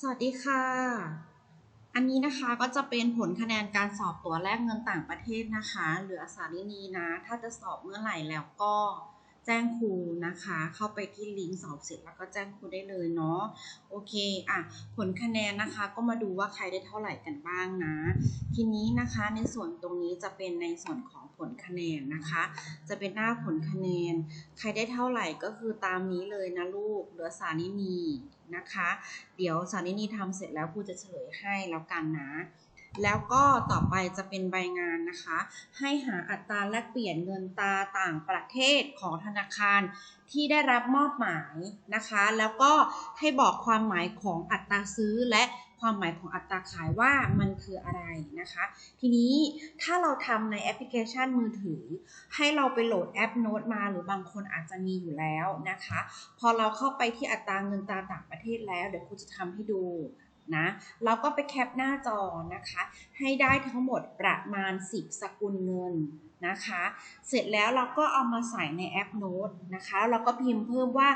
สวัสดีค่ะ อันนี้นะคะก็จะเป็นผลคะแนนการสอบตัวแลกเงินต่างประเทศนะคะ เหลือสารินีนะ ถ้าจะสอบเมื่อไหร่แล้วก็ แจ้งครูนะคะ เข้าไปที่ลิงก์สอบเสร็จแล้วก็แจ้งครูได้เลยเนาะโอเคอะผลคะแนนนะคะก็มาดูว่าใครได้เท่าไหร่กันบ้างนะ ทีนี้นะคะในส่วนตรงนี้จะเป็นในส่วนของผลคะแนนนะคะ จะเป็นหน้าผลคะแนน ใครได้เท่าไหร่ก็คือตามนี้เลยนะลูกเหลือสารินีนะคะ เดี๋ยวสารินีทำเสร็จแล้วครูจะเฉลยให้แล้วกันนะ แล้วก็ต่อไปจะเป็นใบงานนะคะ ให้หาอัตราแลกเปลี่ยนเงินตราต่างประเทศของธนาคารที่ได้รับมอบหมายนะคะ แล้วก็ให้บอกความหมายของอัตราซื้อและความหมายของอัตราขายว่ามันคืออะไรนะคะ ทีนี้ถ้าเราทำในแอปพลิเคชันมือถือ ให้เราไปโหลดแอปโน้ตมาหรือบางคนอาจจะมีอยู่แล้วนะคะ พอเราเข้าไปที่อัตราเงินตราต่างประเทศแล้ว เดี๋ยวครูจะทำให้ดู นะเราก็ไปแคปหน้าจอนะคะ ให้ได้ทั้งหมดประมาณ 10 สกุลเงินนะคะ เสร็จแล้วเราก็เอามาใส่ในแอปโน้ตนะคะ เราก็พิมพ์เพิ่มว่า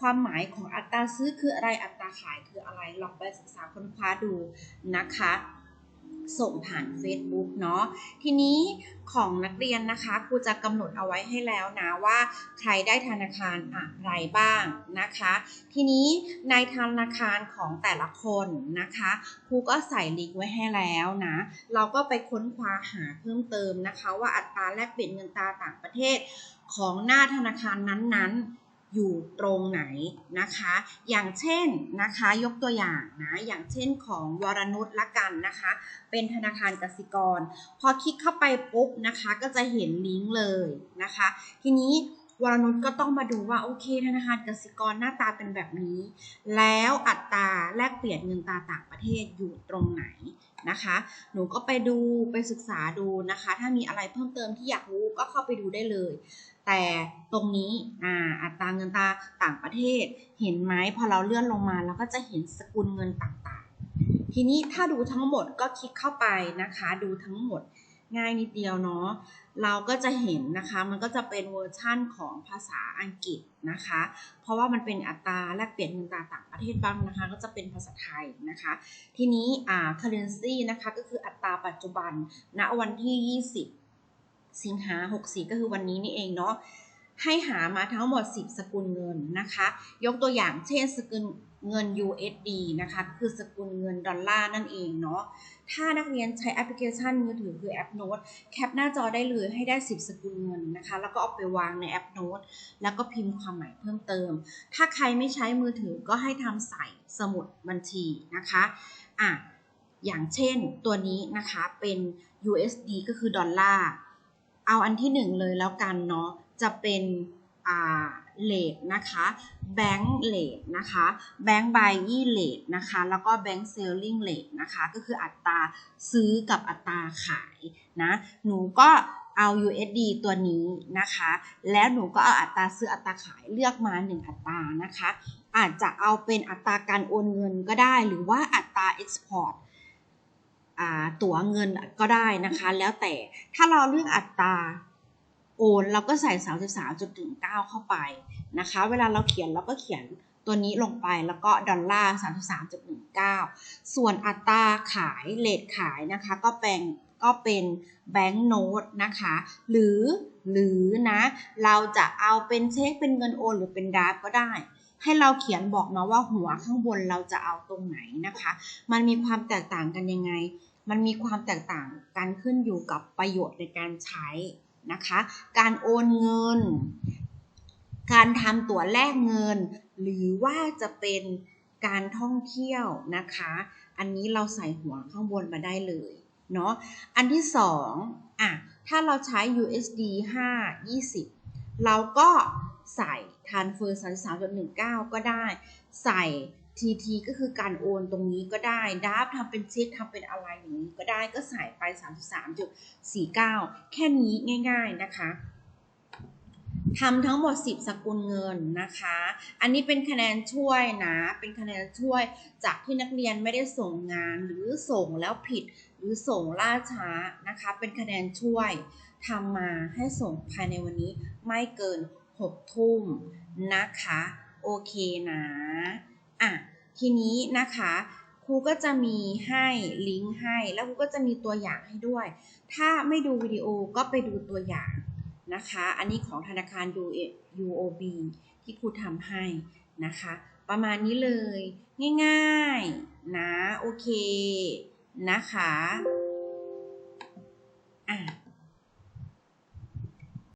ความหมายของอัตราซื้อคืออะไรอัตราขายคืออะไรลองไปศึกษาค้นคว้าดูนะคะ ส่งผ่าน Facebook เนาะทีนี้ของนักเรียนนะคะครูจะกำหนดเอาไว้ให้แล้วนะว่า ใครได้ธนาคารอะไรบ้างนะคะ ทีนี้ในธนาคารของแต่ละคนนะคะครูก็ใส่ลิงก์ไว้ให้แล้วนะเราก็ไปค้นคว้าหาเพิ่มเติมนะคะ ว่าอัตราแลกเปลี่ยนเงินตราต่างประเทศของหน้าธนาคารนั้นๆ อยู่ตรงไหนนะคะ อย่างเช่นนะคะยกตัวอย่างนะอย่างเช่นของวรนุชละกันนะคะ เป็นธนาคารกสิกร พอคลิกเข้าไปปุ๊บนะคะ ก็จะเห็นลิงก์เลยนะคะ ทีนี้ วรนุชก็ต้องมาดูว่าโอเคธนาคารกสิกรหน้าตาเป็นแบบนี้ แล้วอัตราแลกเปลี่ยนเงินตราต่างประเทศอยู่ตรงไหนนะคะ หนูก็ไปดูไปศึกษาดูนะคะ ถ้ามีอะไรเพิ่มเติมที่อยากรู้ก็เข้าไปดูได้เลย แต่ตรงนี้อ่าอัตราเงินตราต่างประเทศ เห็นไหมพอเราเลื่อนลงมาเราก็จะเห็นสกุลเงินต่างๆ ทีนี้ถ้าดูทั้งหมดก็คลิกเข้าไปนะคะ ดูทั้งหมด ง่ายนิดเดียวเนาะเราก็จะเห็นนะคะ มันก็จะเป็นเวอร์ชั่นของภาษาอังกฤษนะคะ เพราะว่ามันเป็นอัตราแลกเปลี่ยนเงินตราต่างประเทศบ้างนะคะ ก็จะเป็นภาษาไทยนะคะ ทีนี้อ่า currency นะคะ ก็คืออัตราปัจจุบันณวันที่ 20 สิงหา64 ก็คือวันนี้นี่เองเนาะให้หามาทั้งหมด 10 สกุลเงินนะคะ ยกตัวอย่างเช่นสกุลเงิน USD นะคะ คือสกุลเงินดอลลาร์นั่นเองเนาะ ถ้านักเรียนใช้แอปพลิเคชันมือถือคือแอปโน้ตแคปหน้าจอได้เลยให้ได้ 10 สกุลเงินนะคะ แล้วก็เอาไปวางในแอปโน้ตแล้วก็พิมพ์ความหมายเพิ่มเติม ถ้าใครไม่ใช้มือถือก็ให้ทำใส่สมุดบัญชีนะคะอะอย่างเช่นตัวนี้นะคะเป็น USD ก็คือดอลลาร์เอาอันที่หนึ่งเลยแล้วกันเนาะจะเป็น เลทนะคะแบงก์เลทนะคะแบงก์บายยี่เลทนะคะแล้วก็แบงก์เซลลิงเลทนะคะก็คืออัตราซื้อกับอัตราขายนะหนูก็เอา USD ตัวนี้นะคะ แล้วหนูก็เอาอัตราซื้ออัตราขายเลือกมา 1 อัตรานะคะ อาจจะเอาเป็นอัตราการโอนเงินก็ได้ หรือว่าอัตรา Export ตั๋วเงินก็ได้นะคะ แล้วแต่ถ้าเราเลือกอัตรา นเราก็ใส่33.19 เข้าไปนะคะ เวลาเราเขียนเราก็เขียนตัวนี้ลงไปแล้วก็ดอลลาร์33.19 ส่วนอัตราขายเลทขายนะคะ ก็แปลงก็เป็นแบงก์โน้ตนะคะ หรือหรือนะ เราจะเอาเป็นเช็คเป็นเงินโอนหรือเป็นดราฟก็ได้ ให้เราเขียนบอกมาว่าหัวข้างบนเราจะเอาตรงไหนนะคะ มันมีความแตกต่างกันยังไง มันมีความแตกต่างกันขึ้นอยู่กับประโยชน์ในการใช้ นะคะ การโอนเงิน การทำตั๋วแลกเงิน หรือว่าจะเป็นการท่องเที่ยวนะคะ อันนี้เราใส่หัวข้างบนมาได้เลยเนาะ อันที่สองอะ ถ้าเราใช้ USD 5 20 เราก็ใส่ transfer 33.19 ก็ได้ ใส่ TT ก็คือการโอนตรงนี้ก็ได้ดับทำเป็นเช็คทำเป็นอะไรอย่างนี้ก็ได้ก็ใส่ไป 33.49 แค่นี้ง่าย ๆนะคะทำทั้งหมด 10 สกุลเงินนะคะ อันนี้เป็นคะแนนช่วยนะ เป็นคะแนนช่วยจากที่นักเรียนไม่ได้ส่งงานหรือส่งแล้วผิดหรือส่งล่าช้านะคะ เป็นคะแนนช่วยทำมาให้ส่งภายในวันนี้ไม่เกิน 6 ทุ่มนะคะ โอเคนะ อะทีนี้นะคะครูก็จะมีให้ลิงก์ให้ แล้วครูก็จะมีตัวอย่างให้ด้วย ถ้าไม่ดูวิดีโอก็ไปดูตัวอย่างนะคะ อันนี้ของธนาคาร UOB ที่ครูทำให้นะคะ ประมาณนี้เลย ง่ายๆ นะ โอเค นะคะ อะ